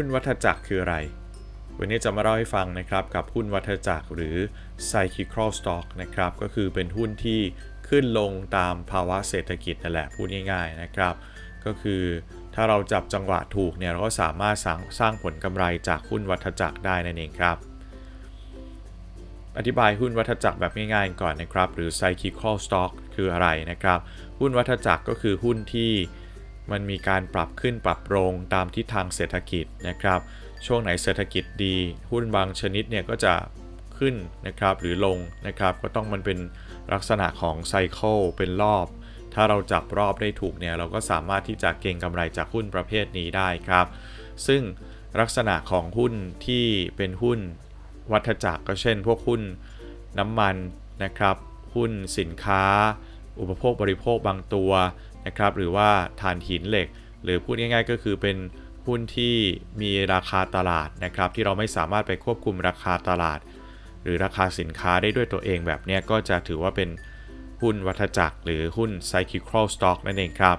หุ้นวัฏจักรคืออะไร วันนี้จะมาเล่าให้ฟังนะครับกับหุ้นวัฏจักรหรือ cyclical stock นะครับ ก็คือเป็นหุ้นที่ขึ้นลงตามภาวะเศรษฐกิจนั่นแหละพูดง่ายๆนะครับ ก็คือถ้าเราจับจังหวะถูกเนี่ยเราก็สามารถสร้างสร้างผลกำไรจากหุ้นวัฏจักรได้นั่นเองครับ อธิบายหุ้นวัฏจักรแบบง่ายๆก่อนนะครับ หรือ cyclical stock คืออะไรนะครับ หุ้นวัฏจักรก็คือหุ้นที่ มันมีการปรับขึ้นปรับลงตามทิศทางเศรษฐกิจนะครับ ช่วงไหนเศรษฐกิจดี หุ้นบางชนิดเนี่ยก็จะขึ้นนะครับหรือลงนะครับก็ต้องมันเป็นลักษณะของไซเคิลเป็นรอบ ถ้าเราจับรอบได้ถูกเนี่ยเราก็สามารถที่จะเก็งกำไรจากหุ้นประเภทนี้ได้ครับ ซึ่งลักษณะของหุ้นที่เป็นหุ้นวัฏจักรก็เช่น พวกหุ้นน้ำมันนะครับ หุ้นสินค้า อุปโภคบริโภคบางตัวนะครับหรือว่าถ่านหินเหล็ก หรือพูดง่ายๆ ก็คือเป็นหุ้นที่มีราคาตลาดนะครับที่เราไม่สามารถไปควบคุมราคาตลาด หรือราคาสินค้าได้ด้วยตัวเองแบบนี้ก็จะถือว่าเป็นหุ้นวัฏจักร หรือหุ้น cyclical stock นั่นเองครับ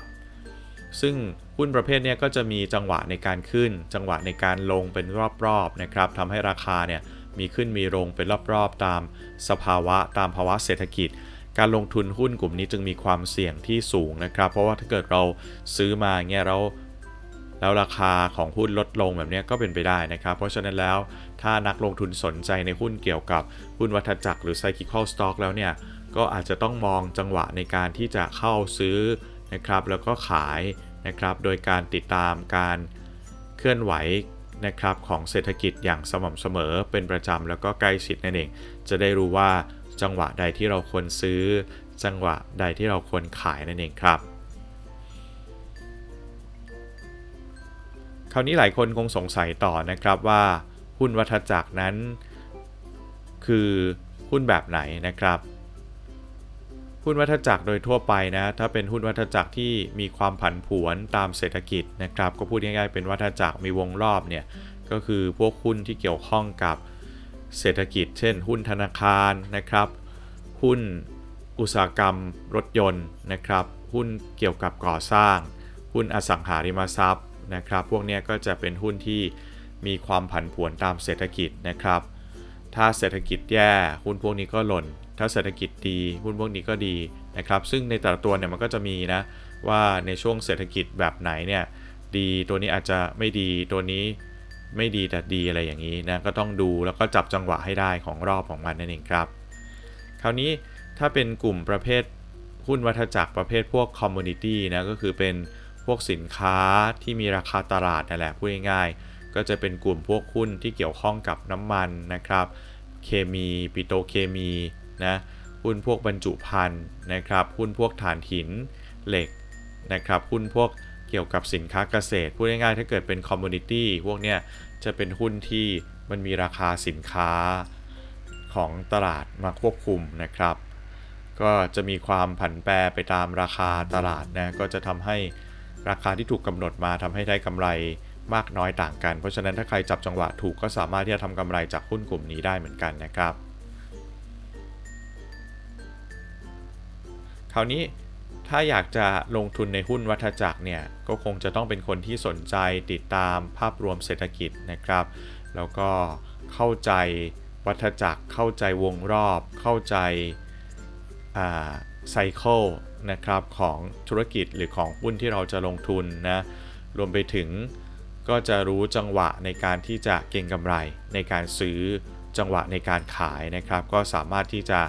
ซึ่งหุ้นประเภทนี้ก็จะมีจังหวะในการขึ้น จังหวะในการลงเป็นรอบๆนะครับทำให้ราคาเนี่ยมีขึ้นมีลงเป็นรอบๆตามสภาวะตามภาวะเศรษฐกิจ การลงทุนหุ้นกลุ่มนี้จึงมีความเสี่ยงที่สูงนะครับ เพราะว่าถ้าเกิดเราซื้อมาเงี้ยเราแล้วราคาของหุ้นลดลงแบบนี้ก็เป็นไปได้นะครับ เพราะฉะนั้นแล้วถ้านักลงทุนสนใจในหุ้นเกี่ยวกับหุ้นวัฏจักรหรือ cyclical stock แล้วเนี่ย ก็อาจจะต้องมองจังหวะในการที่จะเข้าซื้อนะครับ แล้วก็ขายนะครับ โดยการติดตามการเคลื่อนไหวนะครับของเศรษฐกิจอย่างสม่ำเสมอเป็นประจำแล้วก็ใกล้ชิดนั่นเอง จะได้รู้ว่า จังหวะใดที่เราควรซื้อ จังหวะใดที่เราควรขายนั่นเองครับ คราวนี้หลายคนคงสงสัยต่อนะครับว่า หุ้นวัฏจักรนั้น คือหุ้นแบบไหนนะครับหุ้นวัฏจักรโดยทั่วไปนะ ถ้าเป็นหุ้นวัฏจักรที่มีความผันผวนตามเศรษฐกิจนะครับ ก็พูดง่ายๆเป็นวัฏจักรมีวงรอบเนี่ย ก็คือพวกหุ้นที่เกี่ยวข้องกับ เศรษฐกิจ เช่น หุ้นธนาคารนะครับ หุ้นอุตสาหกรรมรถยนต์นะครับ หุ้นเกี่ยวกับก่อสร้าง หุ้นอสังหาริมทรัพย์นะครับ พวกนี้ก็จะเป็นหุ้นที่มีความผันผวนตามเศรษฐกิจนะครับ ถ้าเศรษฐกิจแย่หุ้นพวกนี้ก็หล่น ถ้าเศรษฐกิจดีหุ้นพวกนี้ก็ดีนะครับ ซึ่งในแต่ละตัวเนี่ยมันก็จะมีนะว่าในช่วงเศรษฐกิจแบบไหนเนี่ยดีตัวนี้อาจจะไม่ดีตัวนี้ ไม่ดีแต่ดีอะไรอย่างนี้นะก็ต้องดูแล้วก็จับจังหวะให้ได้ของรอบของมันนั่นเองครับ คราวนี้ถ้าเป็นกลุ่มประเภทหุ้นวัฏจักรประเภทพวกคอมมูนิตี้นะก็คือเป็นพวกสินค้าที่มีราคาตลาดนั่นแหละพูดง่ายๆก็จะเป็นกลุ่มพวกหุ้นที่เกี่ยวข้องกับน้ำมันนะครับ เคมีปิโตเคมีนะหุ้นพวกบรรจุภัณฑ์นะครับหุ้นพวกถ่านหินเหล็กนะครับหุ้นพวก เกี่ยวกับสินค้าเกษตร พูดง่ายๆ ถ้าเกิดเป็นคอมมูนิตี้พวกเนี้ยจะเป็นหุ้นที่มันมีราคาสินค้าของตลาดมาควบคุมนะครับ ก็จะมีความผันแปรไปตามราคาตลาดนะก็จะทำให้ราคาที่ถูกกำหนดมาทำให้ได้กำไรมากน้อยต่างกัน เพราะฉะนั้นถ้าใครจับจังหวะถูกก็สามารถที่จะทำกำไรจากหุ้นกลุ่มนี้ได้เหมือนกันนะครับ คราวนี้ ถ้าอยากจะลงทุนในหุ้นวัฏจักรเนี่ยก็คงจะต้องเป็นคนที่สนใจติดตามภาพรวมเศรษฐกิจนะครับ แล้วก็เข้าใจวัฏจักร เข้าใจวงรอบ เข้าใจไซเคิลนะครับของธุรกิจหรือของหุ้นที่เราจะลงทุนนะรวมไปถึงก็จะรู้จังหวะในการที่จะเก็งกำไร ในการซื้อจังหวะในการขายนะครับ ก็สามารถที่จะ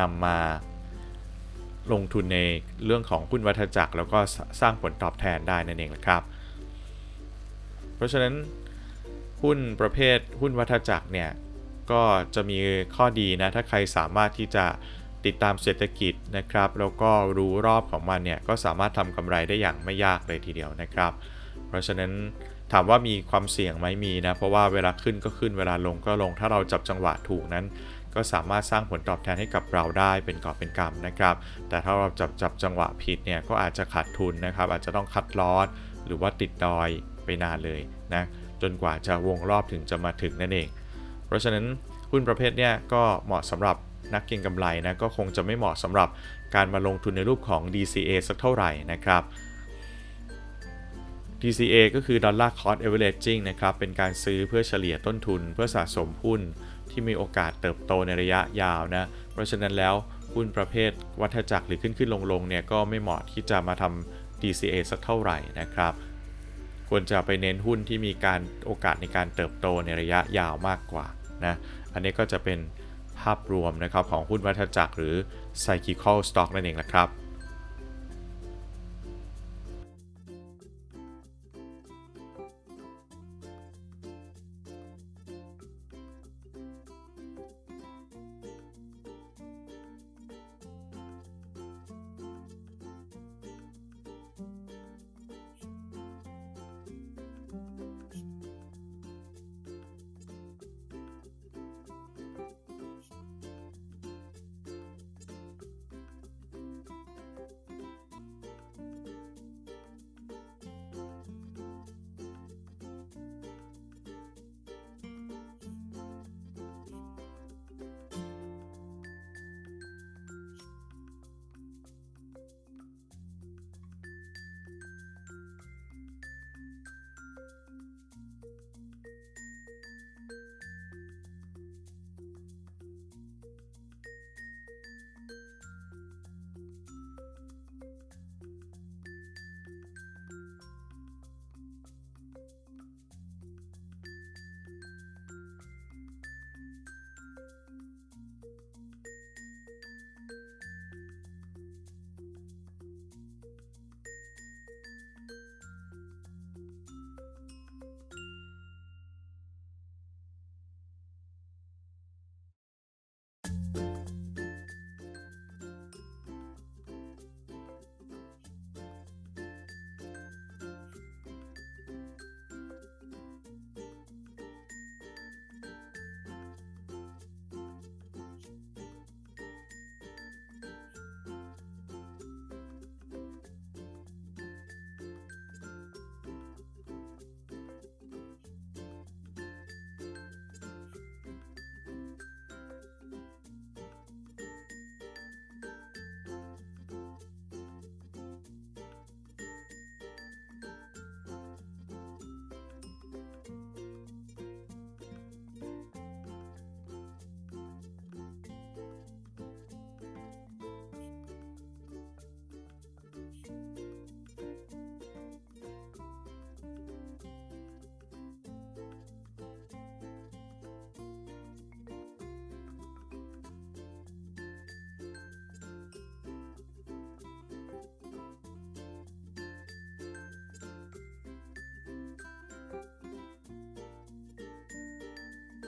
นำมา ลงทุนในเรื่องของหุ้นวัฏจักร แล้วก็สร้างผลตอบแทนได้นั่นเองนะครับ เพราะฉะนั้นหุ้นประเภทหุ้นวัฏจักรเนี่ยก็จะมีข้อดีนะถ้าใครสามารถที่จะติดตามเศรษฐกิจนะครับ แล้วก็รู้รอบของมันเนี่ยก็สามารถทำกำไรได้อย่างไม่ยากเลยทีเดียวนะครับ เพราะฉะนั้นถามว่ามีความเสี่ยงไหมมีนะเพราะว่าเวลาขึ้นก็ขึ้นเวลาลงก็ลงถ้าเราจับจังหวะถูกนั้น ก็สามารถสร้างผลตอบแทนให้กับเราได้เป็นกอบเป็นกำนะครับ แต่ถ้าเราจับจับจังหวะผิดเนี่ยก็อาจจะขาดทุนนะครับ อาจจะต้องคัดลอสหรือว่าติดดอยไปนานเลยนะจนกว่าจะวงรอบถึงจะมาถึงนั่นเอง เพราะฉะนั้นหุ้นประเภทเนี้ยก็เหมาะสำหรับนักเก็งกำไรนะก็คงจะไม่เหมาะสำหรับการมาลงทุนในรูปของ DCA สักเท่าไหร่นะครับ DCA ก็คือ Dollar Cost Averaging นะครับ เป็นการซื้อเพื่อเฉลี่ยต้นทุนเพื่อสะสมหุ้น ที่มีโอกาสเติบโตในระยะยาวนะ เพราะฉะนั้นแล้วหุ้นประเภทวัฏจักรหรือขึ้นขึ้นลงลงๆเนี่ยก็ไม่เหมาะที่จะมาทำ DCA สักเท่าไหร่นะครับ ควรจะไปเน้นหุ้นที่มีการโอกาสในการเติบโตในระยะยาวมากกว่านะ อันนี้ก็จะเป็นภาพรวมนะครับของหุ้นวัฏจักรหรือ cyclical stock นั่นเองแหละครับ